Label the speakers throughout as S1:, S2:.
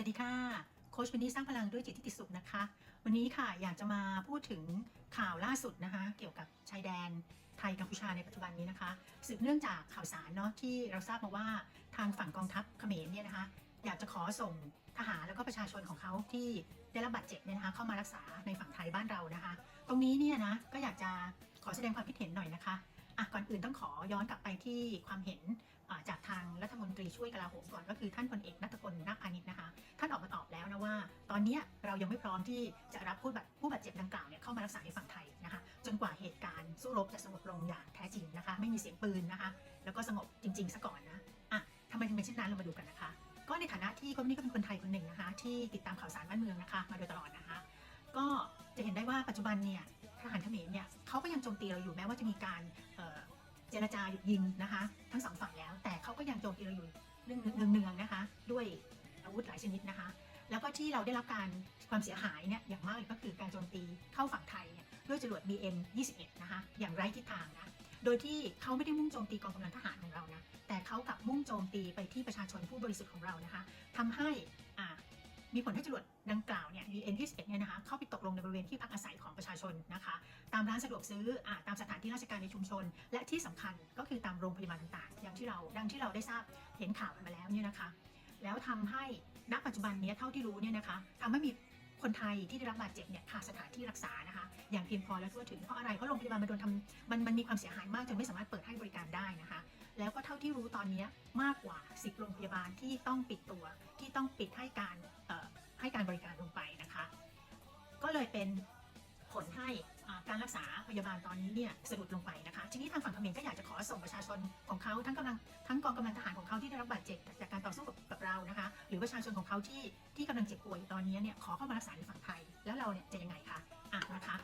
S1: วัสดีค่ะโค้ชวันนี้สร้างพลังด้วยจิตที่ติดสุขนะคะ วันนี้ค่ะอยากจะมาพูดถึงข่าวล่าสุดนะคะ เกี่ยวกับชายแดนไทยกัมพูชาในปัจจุบันนี้นะคะสืบเนื่องจากข่าวสารเนาะที่เราทราบมาว่าทางฝั่งกองทัพเขมรเนี่ยนะคะ อยากจะขอส่งทหารแล้วก็ประชาชนของเขาที่ได้รับบาดเจ็บเนี่ยนะคะเข้ามารักษาในฝั่งไทยบ้านเรานะคะ ตรงนี้เนี่ยนะก็อยากจะขอแสดงความคิดเห็นหน่อยนะคะ่ะก่อนอื่นต้องขอย้อนกลับไปที่ความเห็นจากทางรัฐมนตรีช่วยกลาโหมก่อนก็คือท่านพลเอกนัทพล ท่านออกมาตอบแล้วนะว่า ตอนนี้เรายังไม่พร้อมที่จะรับผู้บาดผู้บาดเจ็บดังกล่าวเนี่ยเข้ามารักษาในฝั่งไทยนะคะจนกว่าเหตุการณ์สู้รบจะสงบลงอย่างแท้จริงนะคะ ไม่มีเสียงปืนนะคะ แล้วก็สงบจริงๆซะก่อนนะอะทำไมถึงเป็นเช่นนั้นเรามาดูกันนะคะ ก็ในฐานะที่คนนี้ก็เป็นคนไทยคนหนึ่งนะคะ ที่ติดตามข่าวสารบ้านเมืองนะคะมาโดยตลอดนะคะ ก็จะเห็นได้ว่าปัจจุบันเนี่ยทหารเขมรเนี่ยเขาก็ยังโจมตีเราอยู่แม้ว่าจะมีการเอ่อเจรจาหยุดยิงนะคะ ทั้งสองฝ่ายแล้ว แต่เขาก็ยังโจมตีเราอยู่เรื่องเนืองๆนะคะ ด้วย อาวุธหลายชนิดนะคะ แล้วก็ที่เราได้รับการความเสียหายเนี่ยอย่างมากเลยก็คือการโจมตีเข้าฝั่งไทยเนี่ยด้วยจรวด BM 21 นะคะ อย่างไร้ทิศทางนะ โดยที่เขาไม่ได้มุ่งโจมตีกองกำลังทหารของเรานะ แต่เขากลับมุ่งโจมตีไปที่ประชาชนผู้บริสุทธิ์ของเรานะคะทำให้อ่ามีผลให้จรวดดังกล่าวเนี่ย BM 21เนี่ยนะคะ เข้าไปตกลงในบริเวณที่พักอาศัยของประชาชนนะคะ ตามร้านสะดวกซื้ออตามสถานที่ราชการในชุมชน และที่สำคัญก็คือตามโรงพยาบาลต่างๆ อย่างที่เราดังที่เราได้ทราบเห็นข่าวกันมาแล้วเนี่ยนะคะ แล้วทำให้ณปัจจุบันนี้เท่าที่รู้เนี่ยนะคะทำให้มีคนไทยที่ได้รับบาดเจ็บเนี่ยขาดสถานที่รักษานะคะอย่างเพียงพอและทั่วถึงเพราะอะไรเพราะโรงพยาบาลมันโดนทำมันมันมีความเสียหายมากจนไม่สามารถเปิดให้บริการได้นะคะ แล้วก็เท่าที่รู้ตอนนี้มากกว่า 10 โรงพยาบาลที่ต้องปิดตัวที่ต้องปิดให้การให้การบริการลงไปนะคะ ก็เลยเป็นผลให้ การรักษาพยาบาลตอนนี้เนี่ยสะดุดลงไปนะคะทีนี้ทางฝั่งเขมรก็อยากจะขอส่งประชาชนของเขาทั้งกำลังทั้งกองกำลังทหารของเขาที่ได้รับบาดเจ็บจากการต่อสู้กับกับเรานะคะ หรือประชาชนของเขาที่ที่กำลังเจ็บป่วยตอนนี้เนี่ยขอเข้ามารักษาในฝั่งไทย แล้วเราเนี่ยจะยังไงคะอะนะคะ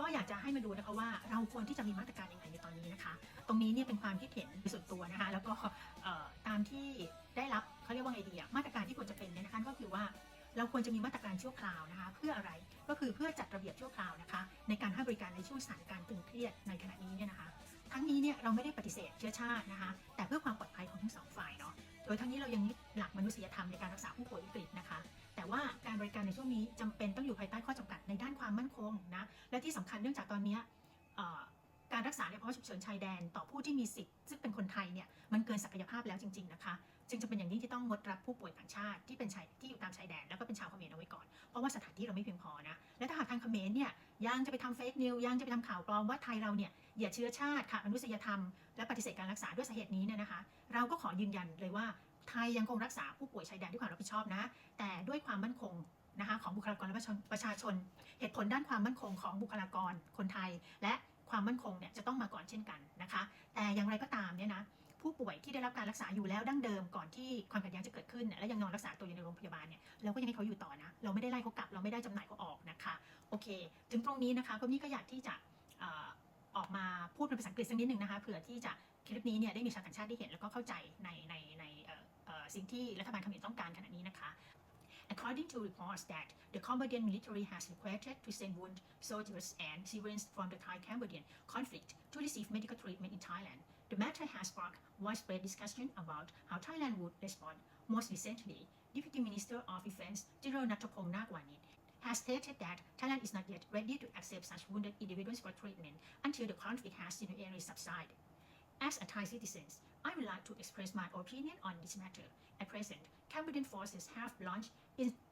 S1: ก็อยากจะให้มาดูนะคะว่าเราควรที่จะมีมาตรการยังไงในตอนนี้นะคะ ตรงนี้เนี่ยเป็นความคิดเห็นส่วนตัวนะคะ แล้วก็ตามที่ได้รับเขาเรียกว่าไงดีอะมาตรการที่ควรจะเป็นเนี่ยนะคะก็คือว่า เราควรจะมีมาตรการชั่วคราวนะคะ เพื่ออะไรก็คือเพื่อจัดระเบียบชั่วคราวนะคะ ในการให้บริการในช่วงสถานการณ์ตึงเครียดในขณะนี้เนี่ยนะคะ ทั้งนี้เนี่ยเราไม่ได้ปฏิเสธเชื้อชาตินะคะ แต่เพื่อความปลอดภัยของทั้งสองฝ่ายเนาะโดยทั้งนี้เรายังยึดหลักมนุษยธรรมในการรักษาผู้ป่วยวิกฤตนะคะ แต่ว่าการบริการในช่วงนี้จำเป็นต้องอยู่ภายใต้ข้อจำกัดในด้านความมั่นคงนะและที่สำคัญเนื่องจากตอนนี้การรักษาในภาวะฉุกเฉินชายแดน ต่อผู้ที่มีสิทธิ์ ยเนี่ยมันเกินศักยภาพแล้วจริง ๆ นะคะ จึงจะเป็นอย่างยิ่งที่ต้องงดรับผู้ป่วยต่างชาติที่เป็นชายที่อยู่ตามชายแดนแล้วก็เป็นชาวเขมรเอาไว้ก่อน เพราะว่าสถานที่เราไม่เพียงพอนะ และถ้าหากทางเขมรเนี่ยยังจะไปทำเฟกนิวยังจะไปทำข่าวปลอมว่าไทยเราเนี่ยเหยียดเชื้อชาติขาดมนุษยธรรม และปฏิเสธการรักษาด้วยสาเหตุนี้เนี่ยนะคะ เราก็ขอยืนยันเลยว่าไทยยังคงรักษาผู้ป่วยชายแดนด้วยความรับผิดชอบนะ แต่ด้วยความมั่นคงนะคะของบุคลากรและประชาชน เหตุผลด้านความมั่นคงของบุคลากรคนไทย และ ความมั่นคงเนี่ยจะต้องมาก่อนเช่นกันนะคะ แต่อย่างไรก็ตามเนี่ยนะผู้ป่วยที่ได้รับการรักษาอยู่แล้วดั้งเดิมก่อนที่ความขัดแย้งจะเกิดขึ้นและยังนอนรักษาตัวอยู่ในโรงพยาบาลเนี่ยเราก็ยังให้เขาอยู่ต่อนะ เราไม่ได้ไล่เขากลับ เราไม่ได้จำหน่ายเขาออกนะคะโอเค ถึงตรงนี้นะคะก็นี่ก็อยากที่จะออกมาพูดเป็นภาษาอังกฤษสักนิดหนึ่งนะคะเผื่อที่จะคลิปนี้เนี่ยได้มีชาวต่างชาติได้เห็นแล้วก็เข้าใจในในในสิ่งที่รัฐบาลเขมรต้องการขณะนี้นะคะ According to reports that the Cambodian military has requested to send wounded soldiers and civilians from the Thai-Cambodian conflict to receive medical treatment in Thailand, the matter has sparked widespread discussion about how Thailand would respond. Most recently, Deputy Minister of Defense General Natapong Nakwanit has stated that Thailand is not yet ready to accept such wounded individuals for treatment until the conflict has genuinely subsided. As a Thai citizen, I would like to express my opinion on this matter. At present, Cambodian forces have launched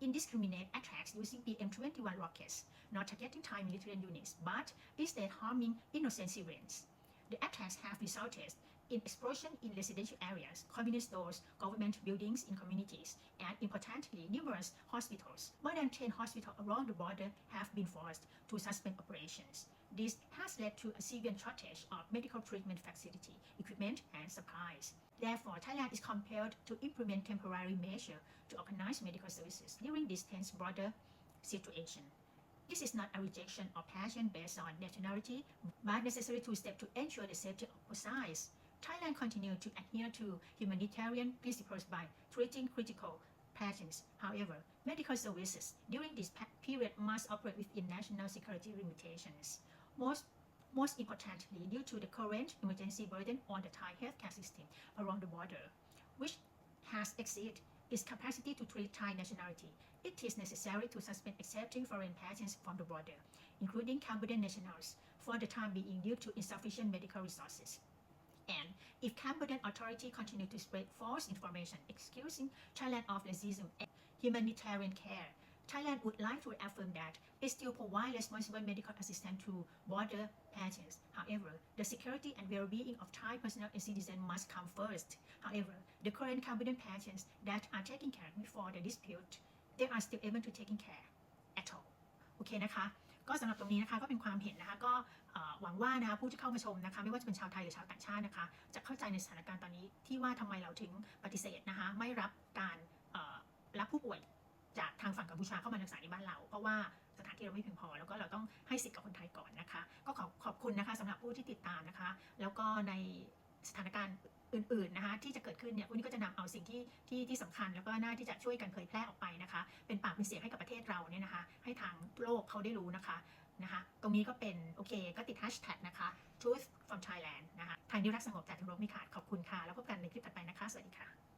S1: indiscriminate attacks using BM-21 rockets, not targeting Thai military units, but instead harming innocent civilians. The attacks have resulted in explosion in residential areas, convenience stores, government buildings in communities, and importantly, numerous hospitals. More than 10 hospitals around the border have been forced to suspend operations. This has led to a severe shortage of medical treatment facility, equipment, and supplies. Therefore, Thailand is compelled to implement temporary measures to organize medical services during this tense border situation. This is not a rejection of passion based on nationality, but necessary two steps to ensure the safety of both sides. Thailand continues to adhere to humanitarian principles by treating critical patients. However, medical services during this period must operate within national security limitations. Most most importantly, due to the current emergency burden on the Thai healthcare system around the border, which has exceeded its capacity to treat Thai nationality, it is necessary to suspend accepting foreign patients from the border, including Cambodian nationals, for the time being due to insufficient medical resources. And if Cambodian authority continue to spread false information excusing Thailand of racism and humanitarian care, Thailand would like to affirm that it still provides responsible medical assistance to border patients. However, the security and well-being of Thai personnel and citizens must come first. However, the current Cambodian patients that are taken care before the dispute, they are still able to taking care at all. โอเคนะคะ ก็สำหรับตรงนี้นะคะก็เป็นความเห็นนะคะก็หวังว่านะคะผู้ที่เข้ามาชมนะคะไม่ว่าจะเป็นชาวไทยหรือชาวต่างชาตินะคะ จะเข้าใจในสถานการณ์ตอนนี้ที่ว่าทำไมเราถึงปฏิเสธนะคะไม่รับการรับผู้ป่วยจากทางฝั่งกัมพูชาเข้ามารักษาในบ้านเรา เพราะว่าสถานที่เราไม่เพียงพอ แล้วก็เราต้องให้สิทธิ์กับคนไทยก่อนนะคะ ก็ขอขอบคุณนะคะสำหรับผู้ที่ติดตามนะคะ แล้วก็ใน สถานการณ์อื่นๆนะคะที่จะเกิดขึ้นเนี่ยวันนี้ก็จะนำเอาสิ่งที่ที่ที่สำคัญ แล้วก็น่าที่จะช่วยกันเผยแพร่ออกไปนะคะ เป็นปากเป็นเสียงให้กับประเทศเราเนี่ยนะคะ ให้ทางโลกเขาได้รู้นะคะนะคะตรงนี้ก็เป็นโอเคก็ติดแฮชแท็กนะคะ truth from Thailand นะคะทางนิรักสงบจากทุกโรกไม่ขาดขอบคุณค่ะ แล้วพบกันในคลิปถัดไปนะคะ สวัสดีค่ะ